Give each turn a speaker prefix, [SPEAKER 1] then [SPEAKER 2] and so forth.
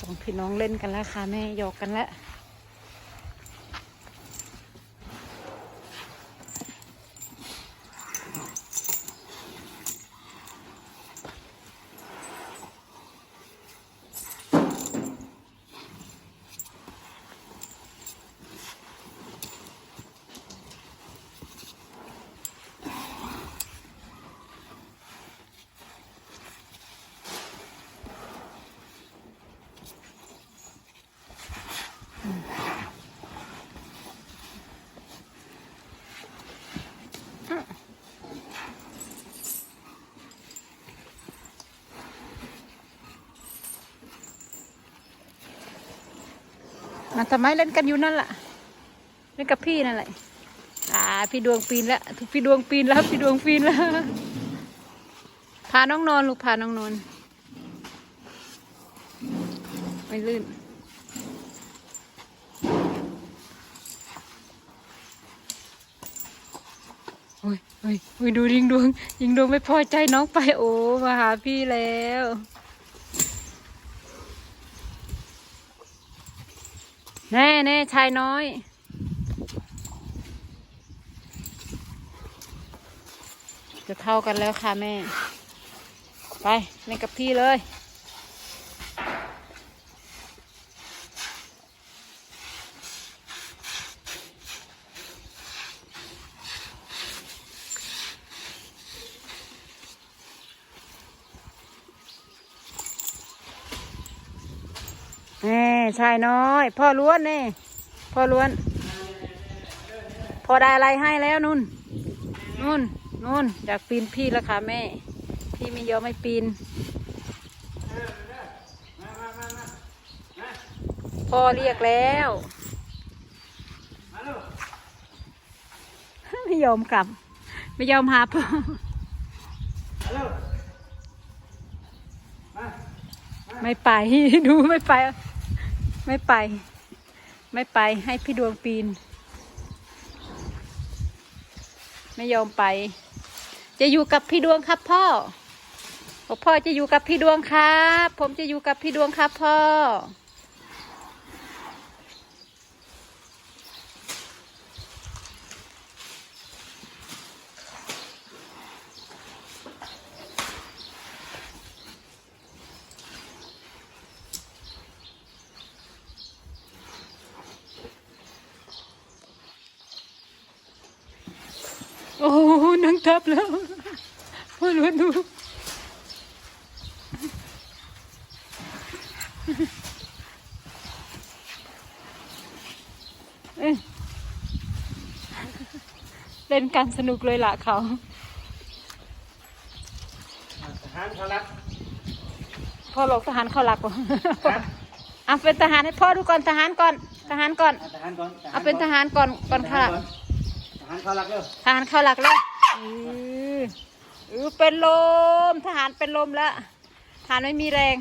[SPEAKER 1] สองพี่น้องเล่นกันแล้วค่ะแม่ยอกกันแล้ว มาทำไมเล่นกันอยู่นั่นล่ะ เล่นกับพี่นั่นแหละอ่าพี่ดวงปีนแล้วพี่ดวงปีนแล้วพี่ดวงปีนแล้ว พาน้องนอนลูกพาน้องนอน ไม่ลื่น อ้ยโอ้ยโอ้ยดูยิงดวง ยิงดวงไม่พอใจน้องไปโอ้มาหาพี่แล้วแน่แน่ชายน้อยจะเท่ากันแล้วค่ะแม่ ไปเล่นกับพี่เลย แน่ชายน้อย พ่อล้วนแน่พ่อล้วน พอได้อะไรให้แล้วนุ่น นุ่น นุ่น อยากปีนพี่แล้วค่ะแม่ พี่ไม่ยอมไม่ปีน พ่อเรียกแล้วไม่ยอมกลับ ไม่ยอมหาพ่อไม่ไปดูไม่ไป ไม่ไป ไม่ไปให้พี่ดวงปีน ไม่ยอมไป จะอยู่กับพี่ดวงครับพ่อพ่อจะอยู่กับพี่ดวงครับ ผมจะอยู่กับพี่ดวงครับพ่อ ทับแล้วพ่อล้วนดูเล่นกันสนุกเลยล่ะเขา
[SPEAKER 2] ทหารเขารัก
[SPEAKER 1] พ่อหลอกทหารเขาลักวะเอาเป็นทหารให้พ่อดูก่อนทหารก่อน ทหารก่อน
[SPEAKER 2] ทหารก่อน
[SPEAKER 1] เอาเป็นทหารก่อนก่อนค่ะ
[SPEAKER 2] หารเขาหลักเร็ว
[SPEAKER 1] ทหารเข้าหลักแล้วอืออือเป็นลม ทหารเป็นลมแล้ว ทหารไม่มีแรง